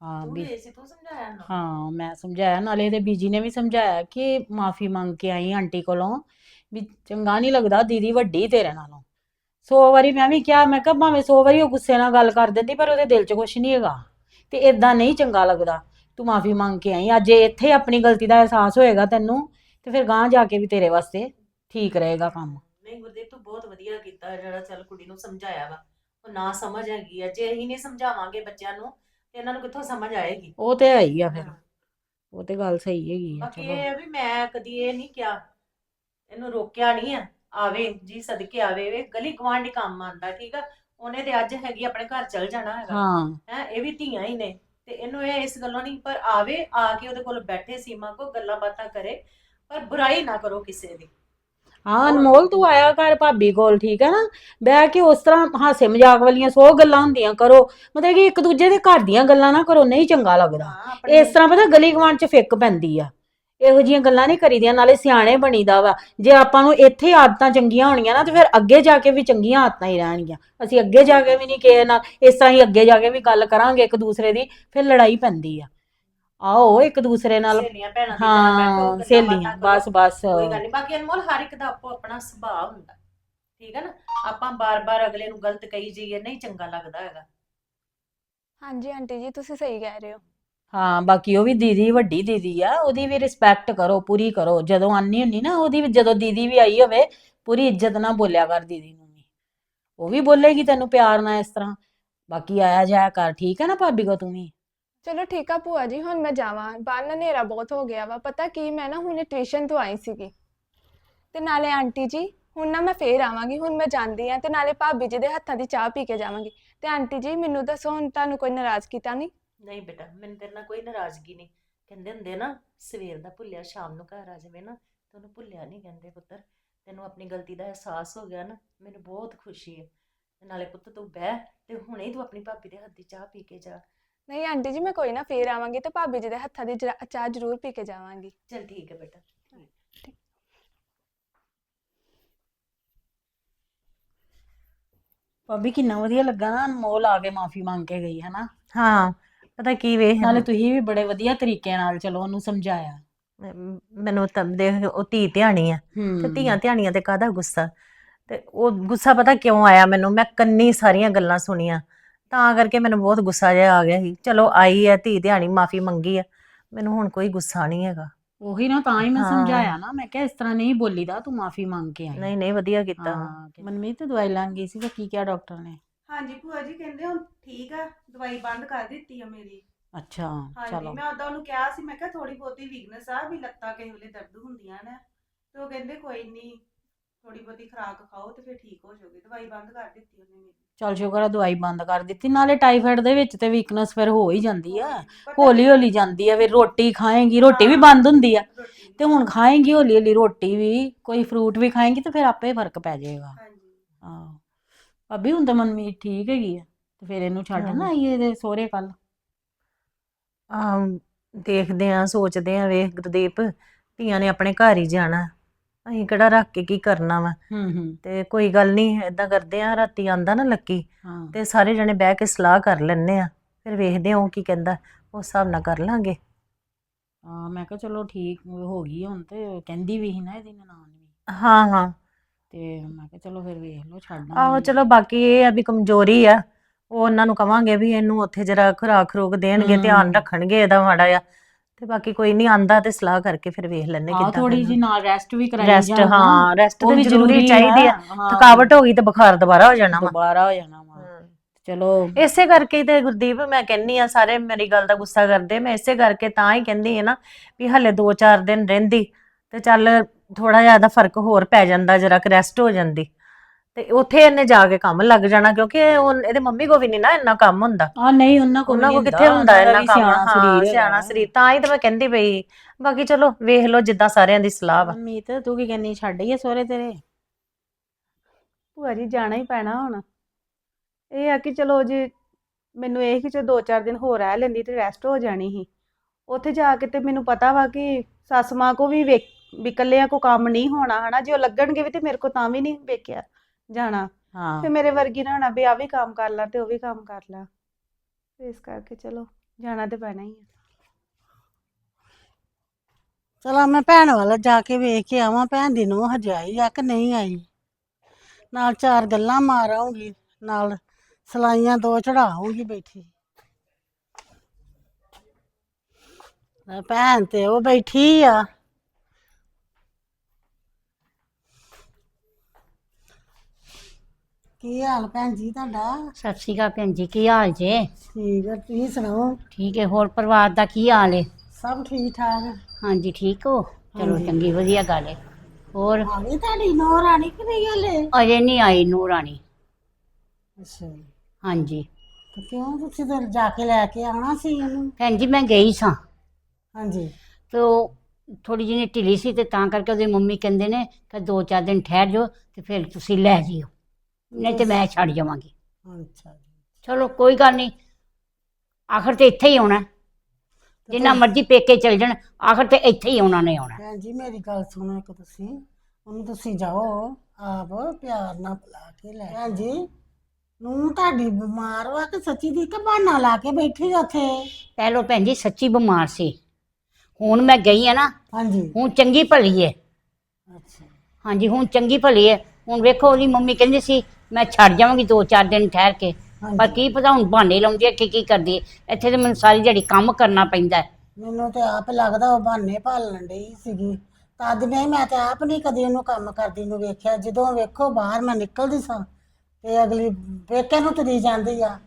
ਹਾਂ ਤੂੰ ਵੀ ਗਈ ਸੀ ਤੂੰ ਸਮਝਾਇਆ ਨਾ? ਹਾਂ ਮੈਂ ਸਮਝਾਇਆ। ਨਾਲੇ ਇਹਦੇ ਬੀਜੀ ਨੇ ਵੀ ਸਮਝਾਇਆ ਕਿ ਮਾਫੀ ਮੰਗ ਕੇ ਆਈ ਆਂਟੀ ਕੋਲੋਂ। ਵੀ ਚੰਗਾ ਨਹੀਂ ਲੱਗਦਾ ਦੀਦੀ ਵੱਡੀ ਤੇਰੇ ਨਾਲੋਂ। ਸੌ ਵਾਰੀ ਮੈਂ ਵੀ ਕਿਹਾ ਮੈਂ ਕਿਹਾ ਭਾਵੇਂ ਸੌ ਵਾਰੀ ਉਹ ਗੁੱਸੇ ਨਾਲ ਗੱਲ ਕਰ ਦਿੰਦੀ ਪਰ ਉਹਦੇ ਦਿਲ 'ਚ ਕੁਝ ਨਹੀਂ ਹੈਗਾ। ਤੇ ਇਦਾਂ ਨਹੀਂ ਚੰਗਾ ਲੱਗਦਾ ਤੂੰ ਮਾਫੀ ਮੰਗ ਕੇ ਆਈ। ਅੱਜ ਜੇ ਇੱਥੇ ਆਪਣੀ ਗਲਤੀ ਦਾ ਅਹਿਸਾਸ ਹੋਏਗਾ ਤੈਨੂੰ ਤੇ ਫਿਰ ਗਾਂਹ ਜਾ ਕੇ ਵੀ ਤੇਰੇ ਵਾਸਤੇ ਠੀਕ ਰਹੇਗਾ ਕੰਮ। ਨਹੀਂ ਗੁਰਦੀਪ ਤੂੰ ਬਹੁਤ ਵਧੀਆ ਕੀਤਾ ਜਿਹੜਾ ਚੱਲ ਕੁੜੀ ਨੂੰ ਸਮਝਾਇਆ ਵਾ। ਉਹ ਨਾ ਸਮਝ ਹੈਗੀ ਆ। ਜੇ ਅਸੀਂ ਨਹੀਂ ਸਮਝਾਵਾਂਗੇ ਬੱਚਿਆਂ ਨੂੰ ਤੇ ਇਹਨਾਂ ਨੂੰ ਕਿੱਥੋਂ ਸਮਝ ਆਏਗੀ? ਉਹ ਤੇ ਹੈ ਹੀ ਆ ਫਿਰ। ਉਹ ਤੇ ਗੱਲ ਸਹੀ ਹੈਗੀ ਆ ਬਾਕੀ ਚਲੋ। ਇਹ ਆ ਵੀ ਮੈਂ ਕਦੀ ਇਹ ਨਹੀਂ ਕਿਹਾ ਇਹਨੂੰ ਰੋਕਿਆ ਨਹੀਂ ਆ। ਆਵੇ ਜੀ ਸਦਕੇ ਆਵੇ ਇਹ ਗਲੀ ਗਵਾਂਢ ਕੰਮ ਆਂਦਾ ਠੀਕ ਆ? ਉਹਨੇ ਤੇ ਅੱਜ ਹੈਗੀ ਆਪਣੇ ਘਰ ਚਲ ਜਾਣਾ ਹੈਗਾ। ਹਾਂ। ਹੈ ਇਹ ਵੀ ਧੀਆਂ ਹੀ ਨੇ। ਤੇ ਇਹਨੂੰ ਇਹ ਇਸ ਗੱਲੋਂ ਨਹੀਂ ਪਰ ਆਵੇ ਆ ਕੇ ਉਹਦੇ ਕੋਲ ਬੈਠੇ ਸੀਮਾ ਕੋ ਗੱਲਾਂ ਬਾਤਾਂ ਕਰੇ। ਪਰ ਬੁਰਾਈ ਨਾ ਕਰੋ ਕਿਸੇ ਦੀ। ਹਾਂ ਅਨਮੋਲ ਤੂੰ ਆਇਆ ਕਰ ਭਾਬੀ ਕੋਲ ਠੀਕ ਹੈ ਨਾ? ਬਹਿ ਕੇ ਉਸ ਤਰ੍ਹਾਂ ਹਾਸੇ ਮਜ਼ਾਕ ਵਾਲੀਆਂ ਸੌ ਗੱਲਾਂ ਹੁੰਦੀਆਂ ਕਰੋ। ਮਤਲਬ ਕਿ ਇੱਕ ਦੂਜੇ ਦੇ ਘਰ ਦੀਆਂ ਗੱਲਾਂ ਨਾ ਕਰੋ ਨਹੀਂ ਚੰਗਾ ਲੱਗਦਾ। ਹਾਂ ਆਪਣੇ ਇਸ ਤਰ੍ਹਾਂ ਪਤਾ ਗਲੀ ਗਵਾਂਢ 'ਚ ਫਿੱਕ ਪੈਂਦੀ ਆ। ਇਹੋ ਜੀਆਂ ਗੱਲਾਂ ਨਹੀਂ ਕਰੀਦੀਆਂ ਨਾਲੇ ਸਿਆਣੇ ਬਣੀਦਾ ਵਾ। ਜੇ ਆਪਾਂ ਨੂੰ ਇੱਥੇ ਆਦਤਾਂ ਚੰਗੀਆਂ ਹੋਣੀਆਂ ਨਾ ਤੇ ਫਿਰ ਅੱਗੇ ਜਾ ਕੇ ਵੀ ਚੰਗੀਆਂ ਆਦਤਾਂ ਹੀ ਰਹਿਣਗੀਆਂ। ਅਸੀਂ ਅੱਗੇ ਜਾ ਕੇ ਵੀ ਨਹੀਂ ਕਿਸੇ ਨਾਲ ਇਸ ਤਰ੍ਹਾਂ ਹੀ ਅੱਗੇ ਜਾ ਕੇ ਵੀ ਗੱਲ ਕਰਾਂਗੇ ਇੱਕ ਦੂਸਰੇ ਦੀ ਫਿਰ ਲੜਾਈ ਪੈਂਦੀ ਆ। ਆਓ ਇੱਕ ਦੂਸਰੇ ਨਾਲ ਸਹੇਲੀਆਂ ਭੈਣਾਂ ਦੀ ਤਰ੍ਹਾਂ ਬੈਠੋ, ਹਾਂ ਗੱਲਾਂ ਸਹੇਲੀਆਂ ਬਾਤਾਂ ਕਰੋ। ਬਸ ਬਸ। ਕੋਈ ਗੱਲ ਨਹੀਂ ਬਾਕੀ ਅਨਮੋਲ ਹਰ ਇੱਕ ਦਾ ਆਪੋ ਆਪਣਾ ਸੁਭਾਅ ਹੁੰਦਾ। ਠੀਕ ਹੈ ਨਾ? ਆਪਾਂ ਬਾਰ-ਬਾਰ ਅਗਲੇ ਨੂੰ ਗਲਤ ਕਹੀ ਜਾਈਏ ਨਹੀਂ ਚੰਗਾ ਲੱਗਦਾ ਹੈਗਾ। ਹਾਂਜੀ ਆਂਟੀ ਜੀ ਤੁਸੀਂ ਸਹੀ ਕਹਿ ਰਹੇ ਹੋ। ਹਾਂ ਬਾਕੀ ਉਹ ਵੀ ਦੀਦੀ ਵੱਡੀ ਦੀਦੀ ਆ ਉਹਦੀ ਵੀ ਰਿਸਪੈਕਟ ਕਰੋ ਪੂਰੀ ਕਰੋ। ਜਦੋਂ ਆਨੀ ਹੁੰਨੀ ਨਾ ਉਹਦੀ ਵੀ ਜਦੋਂ ਦੀਦੀ ਵੀ ਆਈ ਹੋਵੇ ਪੂਰੀ ਇੱਜ਼ਤ ਨਾਲ ਬੋਲਿਆ ਕਰ ਦੀਦੀ ਨੂੰ ਵੀ। ਉਹ ਵੀ ਬੋਲੇਗੀ ਤੈਨੂੰ ਪਿਆਰ ਨਾਲ ਇਸ ਤਰ੍ਹਾਂ। ਬਾਕੀ ਆਇਆ ਜਾਇਆ ਕਰ ਠੀਕ ਹੈ ਨਾ ਭਾਬੀ ਕੋ ਤੂੰ ਵੀ? ਚਲੋ ਠੀਕ ਆ ਭੂਆ ਜੀ, ਹੁਣ ਮੈਂ ਜਾਵਾਂ। ਬਾਹਰ ਨਾ ਹਨੇਰਾ ਬਹੁਤ ਹੋ ਗਿਆ ਵਾ। ਪਤਾ ਕੀ, ਮੈਂ ਨਾ ਹੁਣੇ ਟਿਊਸ਼ਨ ਤੋਂ ਆਈ ਸੀਗੀ। ਤੇ ਨਾਲੇ ਆਂਟੀ ਜੀ, ਹੁਣ ਨਾ ਮੈਂ ਫੇਰ ਆਵਾਂਗੀ, ਹੁਣ ਮੈਂ ਜਾਂਦੀ ਆ ਤੇ ਨਾਲੇ ਭਾਬੀ ਜੀ ਦੇ ਹੱਥਾਂ ਦੀ ਚਾਹ ਪੀ ਕੇ ਜਾਵਾਂਗੀ। ਤੇ ਆਂਟੀ ਜੀ, ਮੈਨੂੰ ਦੱਸੋ, ਹੁਣ ਤੁਹਾਨੂੰ ਕੋਈ ਨਾਰਾਜ਼ ਕੀਤਾ ਨਹੀਂ? ਨਹੀਂ ਬੇਟਾ, ਮੈਨੂੰ ਤੇਰੇ ਨਾਲ ਕੋਈ ਨਾਰਾਜ਼ਗੀ ਨਹੀਂ। ਕਹਿੰਦੇ ਹੁੰਦੇ ਨਾ, ਸਵੇਰ ਦਾ ਭੁੱਲਿਆ, ਸ਼ਾਮ ਨੂੰ ਘਰ ਆ ਜਾਵੇ ਨਾ, ਤੇ ਉਹਨੂੰ ਭੁੱਲਿਆ ਨਹੀਂ ਕਹਿੰਦੇ ਪੁੱਤਰ। ਤੈਨੂੰ ਆਪਣੀ ਗਲਤੀ ਦਾ ਅਹਿਸਾਸ ਹੋ ਗਿਆ ਨਾ, ਮੈਨੂੰ ਬਹੁਤ ਖੁਸ਼ੀ ਹੈ ਤੇ ਨਾਲੇ ਪੁੱਤ ਤੂੰ ਬਹਿ, ਤੇ ਹੁਣੇ ਹੀ ਤੂੰ ਆਪਣੀ ਭਾਬੀ ਦੇ ਹੱਥ ਦੀ ਚਾਹ ਪੀ ਕੇ ਜਾ। ਨਹੀਂ ਆਂਟੀ ਜੀ ਮੈਂ ਕੋਈ ਨਾ ਫੇਰ ਆਵਾਂਗੀ ਤੇ ਭਾਬੀ ਜੀ ਦੇ ਹੱਥਾਂ ਦੀ ਜਰਾ- ਚਾਹ ਜ਼ਰੂਰ ਪੀ ਕੇ ਜਾਵਾਂਗੀ। ਚਲ ਠੀਕ ਹੈ ਬੇਟਾ। ਭਾਬੀ ਕਿੰਨਾ ਵਧੀਆ ਲੱਗਾ ਨਾ ਅਨਮੋਲ ਆ ਕੇ ਮਾਫੀ ਮੰਗ ਕੇ ਗਈ ਹੈ ਨਾ ਹਾਂ ਪਤਾ ਕੀ ਵੇ ਨਾਲੇ ਤੁਸੀਂ ਵੀ ਬੜੇ ਵਧੀਆ ਤਰੀਕੇ ਨਾਲ ਚਲੋ ਉਹਨੂੰ ਸਮਝਾਇਆ। ਮ- ਮੈਨੂੰ ਤਾਂ ਦੇਖ ਉਹ ਧੀ ਧਿਆਣੀ ਆ। ਤੇ ਹੂੰ। ਧੀਆਂ ਧਿਆਣੀਆਂ ਤੇ ਕਾਹਦਾ ਗੁੱਸਾ? ਤੇ ਉਹ ਗੁੱਸਾ ਪਤਾ ਕਿਉਂ ਆਇਆ ਮੈਨੂੰ? ਮੈਂ ਕੰਨੀ ਸਾਰੀਆਂ ਗੱਲਾਂ ਸੁਣੀਆਂ। ਤਾਂ ਕਰਕੇ ਮੈਨੂੰ ਬਹੁਤ ਗੁੱਸਾ ਜਿਹਾ ਆ ਗਿਆ ਸੀ। ਚਲੋ ਆਈ ਹੈ ਧੀ ਧਿਆਣੀ ਮਾਫੀ ਮੰਗੀ ਆ। ਮੈਨੂੰ ਹੁਣ ਕੋਈ ਗੁੱਸਾ ਨਹੀਂ ਹੈਗਾ। ਉਹੀ ਨਾ ਤਾਂ ਹੀ ਮੈਂ ਹਾਂ। ਸਮਝਾਇਆ ਨਾ। ਮੈਂ ਕਿਹਾ ਇਸ ਤਰ੍ਹਾਂ ਨਹੀਂ ਬੋਲੀਦਾ ਤੂੰ ਮਾਫੀ ਮੰਗ ਕੇ ਆਈ। ਨਹੀਂ ਨਹੀਂ ਵਧੀਆ ਕੀਤਾ। ਹਾਂ ਮਨਮੀਤ ਦਵਾਈ ਲੈਣ ਗਈ ਸੀ ਤਾਂ ਕੀ ਕਿਹਾ ਡਾਕਟਰ ਨੇ? ਹਾਂਜੀ ਭੂਆ ਜੀ ਕਹਿੰਦੇ ਹੁਣ ਠੀਕ ਆ ਦਵਾਈ ਬੰਦ ਕਰ ਦਿੱਤੀ ਆ ਮੇਰੀ। ਅੱਛਾ ਹਾਂਜੀ ਚਲੋ। ਮੈਂ ਉਦੋਂ ਉਹਨੂੰ ਕਿਹਾ ਸੀ ਮੈਂ ਕਿਹਾ ਥੋੜੀ ਬਹੁਤੀ ਵੀਕਨੈਸ ਆ ਵੀ ਲੱਤਾਂ ਕਿਸੇ ਵੇਲੇ ਦਰਦ ਹੁੰਦੀਆਂ ਨੇ। ਤੇ ਉਹ ਕਹਿੰਦੇ ਕੋਈ ਨਹੀਂ ਥੋੜੀ ਬਹੁਤੀ ਖੁਰਾਕ ਖਾਓ ਤੇ ਫਿਰ ਠੀਕ ਹੋ ਜਾਓਗੇ। ਦਵਾਈ ਬੰਦ ਕਰ ਦਿੱਤੀ ਉਹਨੇ ਮੇਰੀ। ਚਲ ਸ਼ੁਕਰ ਆ ਦਵਾਈ ਬੰਦ ਕਰ ਦਿੱਤੀ। ਨਾਲੇ ਟਾਈਫਾਇਡ ਦੇ ਵਿੱਚ ਤੇ ਵੀਕਨੈਸ ਫਿਰ ਹੋ ਹੀ ਜਾਂਦੀ ਆ। ਪਤਾ ਹੌਲੀ ਹੌਲੀ ਜਾਂਦੀ ਆ ਫਿਰ ਰੋਟੀ ਖਾਏਂਗੀ ਰੋਟੀ ਵੀ ਬੰਦ ਹੁੰਦੀ ਆ। ਰੋਟੀ ਤੇ ਹੁਣ ਖਾਏਂਗੀ ਹੌਲੀ ਹੌਲੀ ਰੋਟੀ ਵੀ ਕੋਈ ਫਰੂਟ ਵੀ ਖਾਏਂਗੀ ਤੇ ਫਿਰ ਆਪੇ ਫ਼ਰਕ ਪੈ ਜਾਏਗਾ। ਹਾਂਜੀ। ਹਾਂ। ਭਾਬੀ ਹੁਣ ਤਾਂ ਮਨਮੀਤ ਠੀਕ ਹੈਗੀ ਆ ਤੇ ਫਿਰ ਇਹਨੂੰ ਛੱਡ ਨਾ ਹਾਂ। ਆਈਏ ਇਹਦੇ ਸਹੁਰੇ ਕੱਲ ਆ ਦੇਖਦੇ ਆ ਸੋਚਦੇ ਆ ਵੇਖ ਗੁਰਦੀਪ ਧੀਆਂ ਨੇ ਆਪਣੇ ਘਰ ਹੀ ਜਾਣਾ। ਅਸੀਂ ਕਿਹੜਾ ਰੱਖ ਕੇ ਕੀ ਕਰਨਾ ਵਾ? ਹੂੰ ਹੂੰ। ਤੇ ਕੋਈ ਗੱਲ ਨਹੀਂ ਏਦਾਂ ਕਰਦੇ ਆ ਰਾਤੀ ਆਂਦਾ ਨਾ ਲੱਕੀ ਹਾਂ। ਤੇ ਸਾਰੇ ਜਣੇ ਬਹਿ ਕੇ ਸਲਾਹ ਕਰ ਲੈਣੇ ਆ ਫਿਰ ਵੇਖਦੇ ਉਹ ਕੀ ਕਹਿੰਦਾ ਉਸ ਹਿਸਾਬ ਨਾਲ ਕਰ ਲਾਂਗੇ। ਹਾਂ ਮੈਂ ਕਿਹਾ ਚਲੋ ਠੀਕ ਹੋ ਗਈ ਹੁਣ ਤੇ ਕਹਿੰਦੀ ਵੀ ਸੀ ਨਾ ਇਹਦੀ ਨਨਾਣ ਵੀ। ਹਾਂ ਹਾਂ। ਤੇ ਮੈਂ ਕਿਹਾ ਚਲੋ ਫਿਰ ਵੇਖ ਲਓ ਛੱਡ ਆਹੋ ਆਵਾਂਗੇ। ਚਲੋ ਬਾਕੀ ਇਹ ਆ ਵੀ ਕਮਜ਼ੋਰੀ ਆ ਉਹ ਉਹਨਾਂ ਨੂੰ ਕਵਾਂਗੇ ਵੀ ਇਹਨੂੰ ਉੱਥੇ ਜਰਾ ਖੁਰਾਕ ਖਰੂਕ ਦੇਣਗੇ ਹਮ। ਧਿਆਨ ਰੱਖਣਗੇ ਇਹਦਾ ਮਾੜਾ ਆ ਤੇ ਬਾਕੀ ਕੋਈ ਨਹੀਂ ਆਂਦਾ ਤੇ ਸਲਾਹ ਕਰਕੇ ਫਿਰ ਵੇਖ ਲੈਣੇ ਹਾਂ ਕਿੱਦਾਂ ਥੋੜੀ ਜੀ ਨਾਲ ਰੈਸਟ ਵੀ ਕਰਾਈ ਰੈਸਟ। ਹਾਂ ਰੈਸਟ ਤੇ ਜ਼ਰੂਰੀ ਚਾਹੀਦੀ ਆ। ਹਾਂ। ਥਕਾਵਟ ਹੋ ਗਈ ਤੇ ਬੁਖਾਰ ਦੁਬਾਰਾ ਹੋ ਜਾਣਾ ਦੁਬਾਰਾ ਹੋ ਜਾਣਾ ਚਲੋ। ਇਸੇ ਕਰਕੇ ਹੀ ਤੇ ਗੁਰਦੀਪ ਮੈਂ ਕਹਿੰਨੀ ਆ ਸਾਰੇ ਮੇਰੀ ਗੱਲ ਦਾ ਗੁੱਸਾ ਕਰਦੇ। ਮੈਂ ਇਸੇ ਕਰਕੇ ਤਾਂ ਹੀ ਕਹਿੰਦੀ ਆ ਨਾ ਵੀ ਹਲੇ 2-4 ਦਿਨ ਰਹਿੰਦੀ ਤੇ ਚੱਲ ਥੋੜਾ ਜਿਹਾ ਦਾ ਫ਼ਰਕ ਹੋਰ ਪੈ ਜਾਂਦਾ ਜਰਾ ਕਿ ਰੈਸਟ ਹੋ ਜਾਂਦੀ। ਤੇ ਉੱਥੇ ਇਹਨੇ ਜਾ ਕੇ ਕੰਮ ਲੱਗ ਜਾਣਾ ਕਿਉਂਕਿ ਉਹ ਇਹਦੇ ਮੰਮੀ ਕੋ ਵੀ ਨਹੀਂ ਨਾ ਇੰਨਾ ਕੰਮ ਹੁੰਦਾ। ਆ ਨਹੀਂ ਉਹਨਾਂ ਕੋਲ ਉਹਨਾਂ ਕੋ ਕਿੱਥੇ ਹੁੰਦਾ ਇੰਨਾ ਕੰਮ? ਹਾਂ ਸਰੀਰ ਸਿਆਣਾ। ਸਰੀਰ। ਤਾਂ ਹੀ ਤਾਂ ਮੈਂ ਕਹਿੰਦੀ ਪਈ ਬਾਕੀ ਚਲੋ ਵੇਖ ਲਓ ਜਿੱਦਾਂ ਸਾਰਿਆਂ ਦੀ ਸਲਾਹ ਵਾ। ਮਨਮੀਤ ਤੂੰ ਕੀ ਕਹਿੰਨੀ ਛੱਡ ਆਈਏ ਸਹੁਰੇ ਤੇਰੇ? ਭੂਆ ਜੀ ਜਾਣਾ ਹੀ ਪੈਣਾ ਹੁਣ। ਇਹ ਆ ਕਿ ਚਲੋ ਜੇ ਮੈਨੂੰ ਇਹ ਕਿ ਜੇ ਦੋ ਚਾਰ ਦਿਨ ਹੋਰ ਰਹਿ ਲੈਂਦੀ ਤੇ ਰੈਸਟ ਹੋ ਜਾਣੀ ਸੀ। ਉੱਥੇ ਜਾ ਕੇ ਤੇ ਮੈਨੂੰ ਪਤਾ ਵਾ ਕਿ ਸੱਸ ਮਾਂ ਕੋ ਵੀ ਵੇਖ ਵੀ ਇਕੱਲਿਆਂ ਕੋ ਕੰਮ ਨਹੀਂ ਹੋਣਾ ਹਨਾ? ਜੇ ਉਹ ਲੱਗਣਗੇ ਵੀ ਤੇ ਮੇਰੇ ਕੋ ਤਾਂ ਵੀ ਨਹੀਂ ਵੇਖਿਆ। ਜਾਣਾ। ਹਾਂ। ਤੇ ਮੇਰੇ ਵਰਗੀ ਨਾ ਹੋਣਾ ਵੀ ਆ ਵੀ ਕੰਮ ਕਰ ਲਾ ਤੇ ਉਹ ਵੀ ਕੰਮ ਕਰ ਲਾ। ਇਸ ਕਰਕੇ ਚਲੋ ਜਾਣਾ ਤੇ ਪੈਣਾ ਹੀ ਆ। ਚਲੋ ਮੈਂ ਭੈਣ ਵੱਲ ਜਾ ਕੇ ਵੇਖ ਕੇ ਆਵਾਂ ਭੈਣ ਦੀ ਨੂੰ ਹਜੇ ਆਈ ਆ ਕਿ ਨਹੀਂ ਆਈ? ਨਾਲ ਚਾਰ ਗੱਲਾਂ ਮਾਰ ਆਊਂਗੀ ਨਾਲ ਸਲਾਈਆਂ ਦੋ ਚੜਾਉਂਗੀ ਬੈਠੀ। ਮੈਂ ਭੈਣ ਤੇ ਉਹ ਬੈਠੀ ਆ। ਕੀ ਹਾਲ ਭੈਣ ਜੀ ਤੁਹਾਡਾ? ਸਤਿ ਸ਼੍ਰੀ ਅਕਾਲ ਭੈਣ ਜੀ ਕੀ ਹਾਲ ਜੇ? ਠੀਕ ਹੈ ਤੁਸੀਂ ਸੁਣਾਓ? ਠੀਕ ਹੈ ਹੋਰ ਪਰਿਵਾਰ ਦਾ ਕੀ ਹਾਲ ਹੈ ਸਭ ਠੀਕ ਠਾਕ। ਹਾਂਜੀ ਠੀਕ ਹੋ? ਚਲੋ ਹਾਂਜੀ। ਚੰਗੀ ਵਧੀਆ ਗੱਲ ਹੈ ਹੋਰ? ਆ ਗਈ ਤੁਹਾਡੀ ਨੌ ਰਾਣੀ ਕਿ ਨਹੀਂ ਹਲੇ? ਅਜੇ ਨਹੀਂ ਆਈ ਨੂੰ ਰਾਣੀ। ਅੱਛਾ ਹਾਂਜੀ। ਤੇ ਕਿਉਂ ਤੁਸੀਂ ਤਾਂ ਜਾ ਕੇ ਲੈ ਕੇ ਆਉਣਾ ਸੀ ਇਹਨੂੰ ਭੈਣ ਜੀ ਮੈਂ ਗਈ ਸਾਂ। ਹਾਂਜੀ। ਤੇ ਉਹ ਥੋੜੀ ਜਿਹੀ ਢਿੱਲੀ ਸੀ ਤੇ ਤਾਂ ਕਰਕੇ ਉਹਦੀ ਮੰਮੀ ਕਹਿੰਦੇ ਨੇ ਕਿ ਦੋ ਚਾਰ ਦਿਨ ਠਹਿਰ ਜਾਓ ਤੇ ਫਿਰ ਤੁਸੀਂ ਲੈ ਜਿਓ। ਨਹੀਂ ਤੇ ਮੈਂ ਛੱਡ ਜਾਵਾਂਗੀ। ਅੱਛਾ ਜੀ। ਚਲੋ ਕੋਈ ਗੱਲ ਨਹੀਂ। ਆਖਰ ਤੇ ਇੱਥੇ ਹੀ ਆਉਣਾ। ਹੈ। ਜਿੰਨਾ ਮਰਜ਼ੀ ਪੇਕੇ ਚਲ ਜਾਣ ਆਖਰ ਤੇ ਇੱਥੇ ਹੀ ਆਉਣਾ ਨੇ ਆਉਣਾ। ਭੈਣ ਜੀ ਮੇਰੀ ਗੱਲ ਸੁਣੋ ਇੱਕ ਤੁਸੀਂ। ਉਹਨੂੰ ਤੁਸੀਂ ਜਾਓ ਆਪ ਪਿਆਰ ਨਾਲ ਬੁਲਾ ਕੇ ਲੈ ਭੈਣ ਜੀ ਨੂੰ ਤੁਹਾਡੀ ਬਿਮਾਰ ਵਾ ਕਿ ਸੱਚੀ ਦੀ ਕਿ ਬਹਾਨਾ ਲਾ ਕੇ ਬੈਠੀ ਉੱਥੇ? ਪਹਿਲੋਂ ਭੈਣ ਜੀ ਸੱਚੀ ਬਿਮਾਰ ਸੀ। ਹੁਣ ਮੈਂ ਗਈ ਆ ਨਾ ਹਾਂਜੀ। ਹੁਣ ਚੰਗੀ ਭਲੀ ਹੈ ਅੱਛਾ। ਹਾਂਜੀ ਹੁਣ ਚੰਗੀ ਭਲੀ ਹੈ ਹੁਣ ਵੇਖੋ ਉਹਦੀ ਮੰਮੀ ਕਹਿੰਦੀ ਸੀ ਮੈਂ ਛੱਡ ਜਾਵਾਂਗੀ ਦੋ ਚਾਰ ਦਿਨ ਠਹਿਰ ਕੇ। ਪਰ ਹਾਂਜੀ। ਕੀ ਪਤਾ ਹੁਣ ਬਹਾਨੇ ਲਾਉਂਦੀ ਹੈ ਕਿ ਕੀ ਕਰਦੀ ਹੈ। ਇੱਥੇ ਤੇ ਮੈਨੂੰ ਸਾਰੀ ਦਿਹਾੜੀ ਕੰਮ ਕਰਨਾ ਪੈਂਦਾ ਹੈ। ਮੈਨੂੰ ਤੇ ਆਪ ਲੱਗਦਾ ਉਹ ਬਹਾਨੇ ਭਾਲਣ ਡਈ ਸੀਗੀ। ਤਦ ਵੀ ਮੈਂ ਤੇ ਆਪ ਨਹੀਂ ਕਦੀ ਉਹਨੂੰ ਕੰਮ ਕਰਦੀ ਨੂੰ ਵੇਖਿਆ। ਜਦੋਂ ਵੇਖੋ ਬਾਹਰ ਮੈਂ ਨਿਕਲਦੀ ਸਾਂ ਤੇ ਅਗਲੀ ਵੇਖੇ ਨੂੰ ਤੁਰੀ ਜਾਂਦੀ ਆ।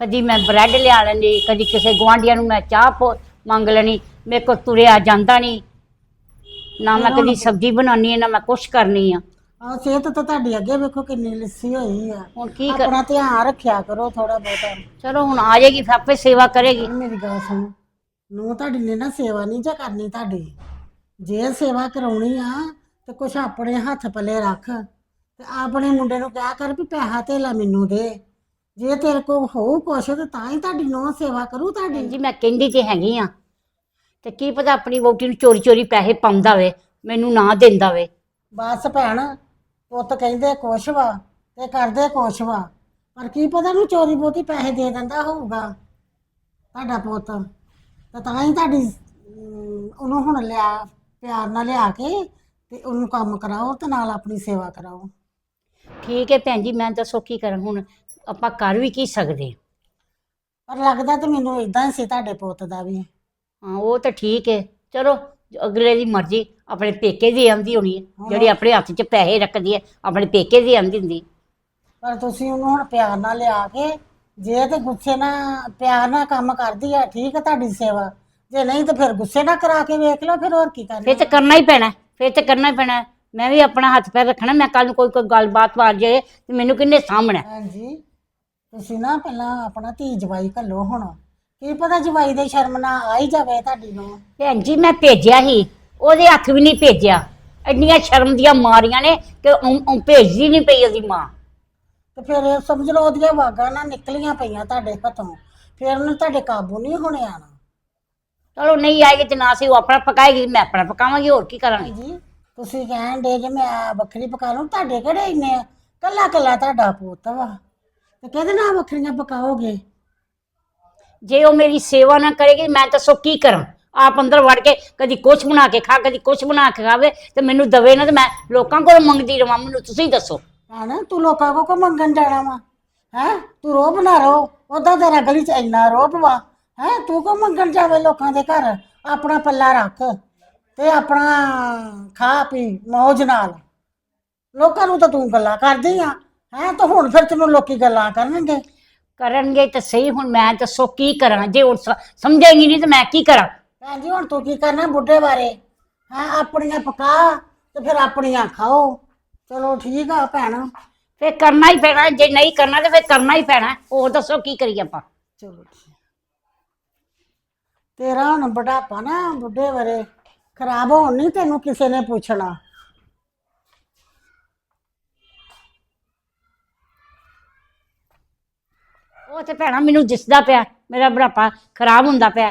ਕਦੀ ਮੈਂ ਬ੍ਰੈਡ ਲਿਆ ਲੈਂਦੀ ਕਦੀ ਕਿਸੇ ਗੁਆਂਢੀਆਂ ਨੂੰ ਮੈਂ ਚਾਹ ਪੋ- ਮੰਗ ਲੈਣੀ। ਮੇਰੇ ਕੋਲ ਤੁਰਿਆ ਜਾਂਦਾ ਨਹੀਂ। ਨਾ ਮੈਂ ਕਦੀ ਸਬਜ਼ੀ ਬਣਾਉਣੀ ਹੈ ਨਾ ਮੈਂ ਕੁਛ ਕਰਨੀ ਆ। ਆ ਸਿਹਤ ਤਾਂ ਤੁਹਾਡੀ ਅੱਗੇ ਵੇਖੋ ਕਿੰਨੀ ਲਿੱਸੀ ਹੋਈ ਆ। ਹੁਣ ਕੀ ਕਰ ਆਪਣਾ ਧਿਆਨ ਰੱਖਿਆ ਕਰੋ ਥੋੜਾ ਬਹੁਤਾ। ਚਲੋ ਹੁਣ ਆ ਜਾਏਗੀ ਫਿਰ ਆਪੇ ਸੇਵਾ ਕਰੇਗੀ। ਮੇਰੀ ਗੱਲ ਸੁਣ। ਨੂੰ ਤੁਹਾਡੀ ਨੇ ਨਾ ਸੇਵਾ ਨਹੀਂ ਜਾ ਕਰਨੀ ਤੁਹਾਡੀ। ਜੇ ਸੇਵਾ ਕਰਾਉਣੀ ਆ ਤੇ ਕੁਛ ਆਪਣੇ ਹੱਥ ਪੱਲੇ ਰੱਖ। ਤੇ ਆਪਣੇ ਮੁੰਡੇ ਨੂੰ ਕਿਹਾ ਕਰ ਵੀ ਪੈਸਾ ਧੇਲਾ ਮੈਨੂੰ ਦੇ। ਜੇ ਤੇਰੇ ਕੋਲ ਹੋਊ ਕੁਛ ਤੇ ਤਾਂ ਹੀ ਤੁਹਾਡੀ ਨੂੰ ਸੇਵਾ ਕਰੂ ਤੁਹਾਡੀ। ਜੀ ਮੈਂ ਕਹਿੰਦੀ ਤੇ ਹੈਗੀ ਆ। ਤੇ ਕੀ ਪਤਾ ਆਪਣੀ ਵੋਟੀ ਨੂੰ ਚੋਰੀ ਚੋਰੀ ਪੈਸੇ ਪਾਉਂਦਾ ਵੇ ਮੈਨੂੰ ਨਾ ਦਿੰਦਾ ਵੇ। ਬਸ ਭੈਣ ਪੁੱਤ ਕਹਿੰਦੇ ਕੁਛ ਵਾ ਤੇ ਕਰਦੇ ਕੁਛ ਵਾ। ਪਰ ਕੀ ਪਤਾ ਨੂੰ ਚੋਰੀ ਬੋਤੀ ਪੈਸੇ ਦੇ ਦਿੰਦਾ ਹੋਊਗਾ ਤੁਹਾਡਾ ਪੁੱਤ। ਤਾਂ ਤਾਂ ਹੀ ਤੁਹਾਡੀ ਅਮ, ਉਹਨੂੰ ਹੁਣ ਲਿਆ ਪਿਆਰ ਨਾਲ ਲਿਆ ਕੇ ਤੇ ਉਹਨੂੰ ਕੰਮ ਕਰਾਓ ਤੇ ਨਾਲ ਆਪਣੀ ਸੇਵਾ ਕਰਾਓ। ਠੀਕ ਹੈ ਭੈਣ ਜੀ ਮੈਂ ਦੱਸੋ ਕੀ ਕਰਾਂ ਹੁਣ? ਆਪਾਂ ਕਰ ਵੀ ਕੀ ਸਕਦੇ ਪਰ ਲੱਗਦਾ ਤੇ ਮੈਨੂੰ ਇਦਾਂ ਹੀ ਸੀ ਤੁਹਾਡੇ ਪੁੱਤ ਦਾ ਵੀ। ਹਾਂ ਉਹ ਤਾਂ ਠੀਕ ਹੈ। ਚਲੋ ਅਗਲੇ ਦੀ ਮਰਜ਼ੀ ਆਪਣੇ ਪੇਕੇ ਦੀ ਆਉਂਦੀ ਹੋਣੀ ਹੈ ਜਿਹੜੀ ਆਪਣੇ ਹੱਥ 'ਚ ਪੈਸੇ ਰੱਖਦੀ ਹੈ ਆਪਣੇ ਪੇਕੇ ਦੀ ਆਉਂਦੀ ਹੁੰਦੀ। ਪਰ ਤੁਸੀਂ ਉਹਨੂੰ ਹੁਣ ਪਿਆਰ ਨਾਲ ਲਿਆ ਕੇ ਜੇ ਤੇ ਗੁੱਸੇ ਨਾਲ ਪਿਆਰ ਨਾਲ ਕੰਮ ਕਰਦੀ ਆ ਠੀਕ ਹੈ ਤੁਹਾਡੀ ਸੇਵਾ। ਜੇ ਨਹੀਂ ਤੇ ਫਿਰ ਗੁੱਸੇ ਨਾਲ ਕਰਾ ਕੇ ਵੇਖ ਲਓ ਫਿਰ ਹੋਰ ਕੀ ਕਰਨਾ। ਫਿਰ ਤਾਂ ਕਰਨਾ ਹੀ ਪੈਣਾ ਫਿਰ ਤਾਂ ਕਰਨਾ ਹੀ ਪੈਣਾ। ਮੈਂ ਵੀ ਆਪਣਾ ਹੱਥ ਪੈਰ ਰੱਖਣਾ ਮੈਂ ਕੱਲ ਨੂੰ ਕੋਈ ਕੋਈ ਗੱਲਬਾਤ ਵਾਰ ਜੇ ਤੇ ਮੈਨੂੰ ਕਿੰਨੇ ਸਾਹਮਣਾ। ਹਾਂਜੀ। ਤੁਸੀਂ ਨਾ ਪਹਿਲਾਂ ਆਪਣਾ ਧੀ ਜਵਾਈ ਘੱਲੋ ਹੁਣ। ਕੀ ਪਤਾ ਜਵਾਈ ਦੇ ਸ਼ਰਮ ਨਾ ਆ ਹੀ ਜਾਵੇ ਤੁਹਾਡੀ ਨੂੰ? ਭੈਣ ਜੀ ਮੈਂ ਭੇਜਿਆ ਸੀ। ਉਹਦੇ ਹੱਥ ਵੀ ਨਹੀਂ ਭੇਜਿਆ। ਇੰਨੀਆਂ ਸ਼ਰਮ ਦੀਆਂ ਮਾਰੀਆਂ ਨੇ ਕਿ ਉਹ ਉਹ ਭੇਜਦੀ ਨਹੀਂ ਪਈ ਉਹਦੀ ਮਾਂ। ਤੇ ਫਿਰ ਇਹ ਸਮਝ ਲਓ ਉਹਦੀਆਂ ਵਾਗਾਂ ਨਾ ਨਿਕਲੀਆਂ ਪਈਆਂ ਤੁਹਾਡੇ ਹੱਥੋਂ। ਫਿਰ ਉਹਨੂੰ ਤੁਹਾਡੇ ਕਾਬੂ ਨਹੀਂ ਹੋਣੇ ਆਣਾ ਚਲੋ ਨਹੀਂ ਆਏਗੀ ਤੇ ਨਾ ਸੀ ਉਹ ਆਪਣਾ ਪਕਾਏਗੀ ਮੈਂ ਆਪਣਾ ਪਕਾਵਾਂਗੀ ਹੋਰ ਕੀ ਕਰਾਂਗੀ? ਜੀ ਤੁਸੀਂ ਕਹਿਣ ਦੇ ਜੇ ਮੈਂ ਵੱਖਰੀ ਪਕਾ ਲਵਾਂ ਤੁਹਾਡੇ ਕਿਹੜੇ ਇੰਨੇ ਆ? ਕੱਲਾ ਕੱਲਾ ਤੁਹਾਡਾ ਪੁੱਤ ਵਾ। ਤੇ ਕਿਹਦੇ ਨਾਲ ਵੱਖਰੀਆਂ ਪਕਾਓਗੇ? ਜੇ ਉਹ ਮੇਰੀ ਸੇਵਾ ਨਾ ਕਰੇਗੀ, ਮੈਂ ਦੱਸੋ ਕੀ ਕਰਾਂ? ਆਪ ਅੰਦਰ ਵੜ ਕੇ ਕਦੀ ਕੁਛ ਬਣਾ ਕੇ ਖਾ, ਕਦੀ ਕੁਛ ਬਣਾ ਕੇ ਖਾਵੇ ਤੇ ਮੈਨੂੰ ਦਵੇ ਨਾ ਤੇ ਮੈਂ ਲੋਕਾਂ ਕੋਲ ਮੰਗਦੀ ਰਵਾਂ, ਮੈਨੂੰ ਤੁਸੀਂ ਦੱਸੋ। ਹਨਾ ਤੂੰ ਲੋਕਾਂ ਕੋ ਕੋ ਮੰਗਣ ਜਾਣਾ ਵਾ? ਹੈ? ਤੂੰ ਰੋਬ ਨਾ ਰੋ ਉਹਦਾ ਤੇਰਾ ਗਲੀ ਚ ਇੰਨਾ ਰੋਬ ਵਾ ਹੈ? ਤੂੰ ਕੋ ਮੰਗਣ ਜਾਵੇ ਲੋਕਾਂ ਦੇ ਘਰ? ਆਪਣਾ ਪੱਲਾ ਰੱਖ ਤੇ ਆਪਣਾ ਖਾ ਪੀ, ਮੌਜ ਨਾਲ। ਲੋਕਾਂ ਨੂੰ ਤਾਂ ਤੂੰ ਗੱਲਾਂ ਕਰਦੀ ਆ। ਹੈ? ਤਾਂ ਹੁਣ ਫਿਰ ਤੈਨੂੰ ਲੋਕੀ ਗੱਲਾਂ ਕਰਨਗੇ। ਕਰਨਗੇ ਤੇ ਸਹੀ ਹੁਣ ਮੈਂ ਦੱਸੋ ਕੀ ਕਰਾਂ? ਜੇ ਉਹ ਸ- ਸਮਝੇਗੀ ਨਹੀਂ ਤੇ ਮੈਂ ਕੀ ਕਰਾਂ? ਭੈਣ ਜੀ ਹੁਣ ਤੂੰ ਕੀ ਕਰਨਾ ਬੁੱਢੇ ਬਾਰੇ? ਹੈ ਆਪਣੀਆਂ ਪਕਾ ਤੇ ਫਿਰ ਆਪਣੀਆਂ ਖਾਓ। ਚਲੋ ਠੀਕ ਆ ਭੈਣ। ਫੇਰ ਕਰਨਾ ਹੀ ਪੈਣਾ ਜੇ ਨਹੀਂ ਕਰਨਾ ਤੇ ਫੇਰ ਕਰਨਾ ਹੀ ਪੈਣਾ। ਹੋਰ ਦੱਸੋ ਕੀ ਕਰੀਏ ਆਪਾਂ? ਚਲੋ ਠੀਕ। ਤੇਰਾ ਹੁਣ ਬੁਢਾਪਾ ਨਾ ਬੁੱਢੇ ਬਾਰੇ ਖਰਾਬ ਹੋਣ ਨਹੀਂ ਤੈਨੂੰ ਕਿਸੇ ਨੇ ਪੁੱਛਣਾ। ਉਹ ਤੇ ਭੈਣਾ ਮੈਨੂੰ ਦਿਸਦਾ ਪਿਆ ਮੇਰਾ ਬੁਢਾਪਾ ਖਰਾਬ ਹੁੰਦਾ ਪਿਆ।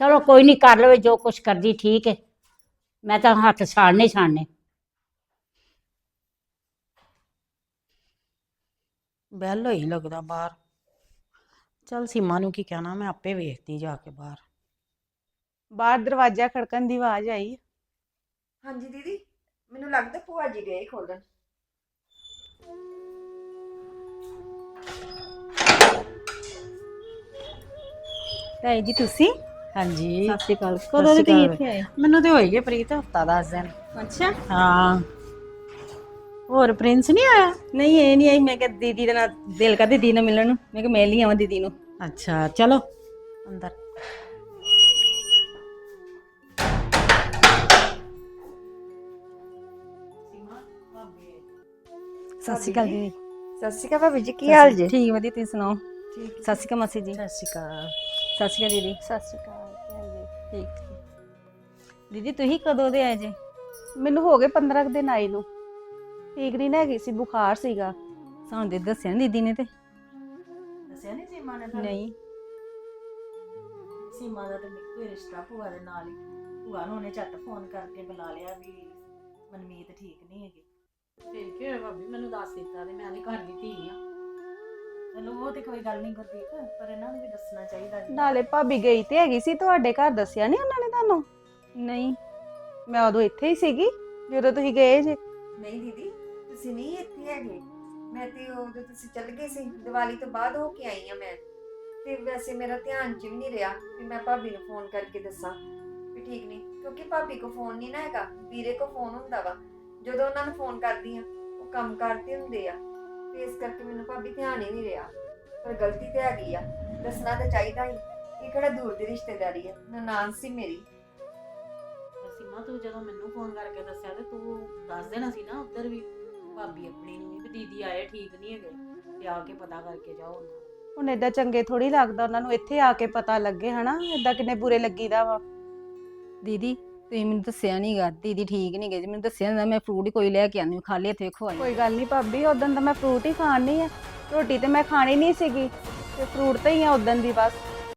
ਚਲੋ ਕੋਈ ਨਹੀਂ ਕਰ ਲਵੇ ਜੋ ਕੁਛ ਕਰਦੀ ਠੀਕ ਹੈ ਮੈਂ ਤਾਂ ਹੱਥ ਛਾੜਨੇ ਹੀ ਛਾੜਨੇ ਬੈਲ ਹੋਈ ਲੱਗਦਾ ਬਾਹਰ। ਚਲ ਸੀਮਾ ਨੂੰ ਕੀ ਕਹਿਣਾ ਮੈਂ ਆਪੇ ਵੇਖਦੀ ਜਾ ਕੇ ਬਾਹਰ। ਬਾਹਰ ਦਰਵਾਜ਼ਾ ਖੜਕਣ ਦੀ ਆਵਾਜ਼ ਆਈ। ਹਾਂਜੀ ਦੀਦੀ ਮੈਨੂੰ ਲੱਗਦਾ ਭੂਆ ਜੀ ਗਏ ਖੋਲਣ। ਤਾਈ ਜੀ ਤੁਸੀਂ? ਹਾਂਜੀ। ਸਤਿ ਸ਼੍ਰੀ ਅਕਾਲ। ਕਦੋਂ ਦੇ ਤੁਸੀਂ ਇੱਥੇ ਆਏ? ਮੈਨੂੰ ਤੇ ਹੋਈ ਗਏ ਪ੍ਰੀਤ ਹਫਤਾ ਦਸ ਦਿਨ। ਅੱਛਾ। ਹਾਂ। ਹੋਰ ਪ੍ਰਿੰਸ ਨਹੀਂ ਆਇਆ? ਨਹੀਂ ਇਹ ਨਹੀਂ ਆਈ। ਮੈਂ ਕਿਹਾ ਦੀਦੀ ਦਾ ਨਾਲ ਦਿਲ ਕਰਦੀ ਦੀਦੀ ਨਾਲ ਮਿਲਣ ਨੂੰ। ਮੈਂ ਕਿਹਾ ਮਿਲ ਹੀ ਆਵਾਂ ਦੀਦੀ ਨੂੰ। ਅੱਛਾ ਚਲੋ। ਅੰਦਰ। ਸਤਿ ਸ਼੍ਰੀ ਅਕਾਲ ਦੀਦੀ। ਸਤਿ ਸ਼੍ਰੀ ਅਕਾਲ ਭਾਬੀ ਜੀ ਕੀ ਹਾਲ ਜੀ? ਠੀਕ ਵਧੀਆ ਤੁਸੀਂ ਸੁਣਾਓ? ਸਤਿ ਸ਼੍ਰੀ ਅਕਾਲ ਮਾਸੀ ਜੀ। ਸਤਿ ਸ਼੍ਰੀ ਅਕਾਲ। ਸਤਿ ਸ਼੍ਰੀ ਅਕਾਲ ਦੀਦੀ। ਸਤਿ ਸ਼੍ਰੀ ਅਕਾਲ ਠੀਕ ਦੀਦੀ ਤੁਸੀਂ ਕਦੋਂ ਦੇ ਆਏ ਜੇ? ਮੈਨੂੰ ਹੋ ਗਏ 15 ਕੁ ਦਿਨ ਆਈ ਨੂੰ। ਠੀਕ ਨਹੀਂ ਨਾ ਹੈਗੀ ਸੀ ਬੁਖਾਰ ਸੀਗਾ। ਸਾਨੂੰ ਦੇ ਦੱਸਿਆ ਨੀ ਦੀਦੀ ਨੇ ਤੇ। ਦੱਸਿਆ ਨਹੀਂ ਸੀਮਾ ਨੇ ਤੁਹਾਨੂੰ? ਨਹੀਂ। ਸੀਮਾ ਦਾ ਤੇ ਨਿੱਕੋ ਹੀ ਰਿਸ਼ਤਾ ਭੂਆ ਦੇ ਨਾਲ ਹੀ। ਭੂਆ ਨੂੰ ਉਹਨੇ ਝੱਟ ਫੋਨ ਕਰਕੇ ਬੁਲਾ ਲਿਆ ਵੀ ਮਨਮੀਤ ਠੀਕ ਨਹੀਂ ਹੈਗੀ। ਫਿਰ ਕੀ ਹੋਇਆ ਭਾਬੀ ਮੈਨੂੰ ਦੱਸ ਦਿੱਤਾ ਤੇ ਮੈਂ ਨਹੀਂ ਘਰ ਦੀ ਧੀ ਆ। ਚਲੋ ਉਹ ਤੇ ਕੋਈ ਗੱਲ ਨਹੀਂ ਗੁਰਦੀਪ ਪਰ ਇਹਨਾਂ ਨੂੰ ਵੀ ਦੱਸਣਾ ਚਾਹੀਦਾ ਜੀ। ਨਾਲੇ ਭਾਬੀ ਗਈ ਤੇ ਹੈਗੀ ਸੀ ਤੁਹਾਡੇ ਘਰ ਦੱਸਿਆ ਨਹੀਂ ਉਹਨਾਂ ਨੇ ਤੁਹਾਨੂੰ? ਨਹੀਂ। ਮੈਂ ਉਦੋਂ ਇੱਥੇ ਹੀ ਸੀਗੀ ਜਦੋਂ ਤੁਸੀਂ ਗਏ ਜੇ। ਨਹੀਂ ਦੀਦੀ ਤੁਸੀਂ ਨਹੀਂ ਇੱਥੇ ਹੈਗੇ। ਮੈਂ ਤੇ ਉਦੋਂ ਤੁਸੀਂ ਚੱਲ ਗਏ ਸੀ ਦੀਵਾਲੀ ਤੋਂ ਬਾਅਦ ਹੋ ਕੇ ਆਈ ਆ ਮੈਂ। ਤੇ ਵੈਸੇ ਮੇਰਾ ਧਿਆਨ ਚ ਵੀ ਨਹੀਂ ਰਿਹਾ ਕਿ ਮੈਂ ਭਾਬੀ ਨੂੰ ਫੋਨ ਕਰਕੇ ਦੱਸਾਂ। ਵੀ ਠੀਕ ਨਹੀਂ ਕਿਉਂਕਿ ਭਾਬੀ ਕੋ ਫੋਨ ਨਹੀਂ ਨਾ ਹੈਗਾ ਵੀਰੇ ਕੋ ਫੋਨ ਹੁੰਦਾ ਵਾ। ਜਦੋਂ ਉਹਨਾਂ ਨੂੰ ਫੋਨ ਕਰਦੀ ਆ ਉਹ ਕੰਮ ਕਰਦੇ ਹੁੰਦੇ ਆ। ਤੇ ਇਸ ਕਰਕੇ ਮੈਨੂੰ ਭਾਬੀ ਧਿਆਨ ਹੀ ਨਹੀਂ ਰਿਹਾ। ਪਰ ਗਲਤੀ ਤੇ ਹੈਗੀ ਆ। ਦੱਸਣਾ ਤਾਂ ਚਾਹੀਦਾ ਹੀ ਇਹ ਕਿਹੜਾ ਦੂਰ ਦੀ ਰਿਸ਼ਤੇਦਾਰੀ ਹੈ ਨਨਾਣ ਸੀ ਮੇਰੀ। ਸੀਮਾ ਤੂੰ ਜਦੋਂ ਮੈਨੂੰ ਫੋਨ ਕਰਕੇ ਦੱਸਿਆ ਤੇ ਤੂੰ ਦੱਸ ਦੇਣਾ ਸੀ ਨਾ ਉੱਧਰ ਵੀ ਭਾਬੀ ਆਪਣੀ ਨੂੰ ਵੀ ਵੀ ਦੀਦੀ ਆਏ ਠੀਕ ਨਹੀਂ ਹੈਗੇ। ਤੇ ਆ ਕੇ ਪਤਾ ਕਰਕੇ ਜਾਓ ਉਹਨਾਂ ਨੂੰ। ਹੁਣ ਏਦਾਂ ਚੰਗੇ ਥੋੜੀ ਲੱਗਦਾ ਉਹਨਾਂ ਨੂੰ ਇੱਥੇ ਆ ਕੇ ਪਤਾ ਲੱਗੇ ਹਨਾ? ਏਦਾਂ ਕਿੰਨੇ ਬੁਰੇ ਲੱਗੀਦਾ ਵਾ। ਦੀਦੀ ਤੁਸੀਂ ਮੈਨੂੰ ਦੱਸਿਆ ਨਹੀਂਗਾ ਦੀਦੀ ਠੀਕ ਨਹੀਂ ਗਏ ਜੀ, ਮੈਨੂੰ ਦੱਸਿਆ ਹੁੰਦਾ ਮੈਂ ਫਰੂਟ ਹੀ ਕੋਈ ਲੈ ਕੇ ਆਉਂਦੀ ਖਾਲੀ ਹੱਥ ਵੇਖੋ ਆਈ। ਕੋਈ ਗੱਲ ਨਹੀਂ ਭਾਬੀ ਉਦੋਂ ਤਾਂ ਮੈਂ ਫਰੂਟ ਹੀ ਖਾਣੀ ਆ, ਰੋਟੀ ਤੇ ਮੈਂ ਖਾਣੀ ਨਹੀਂ ਸੀਗੀ, ਤੇ ਫਰੂਟ ਤਾਂ ਹੀ ਆ ਉਦੋਂ ਦੀ ਬਸ।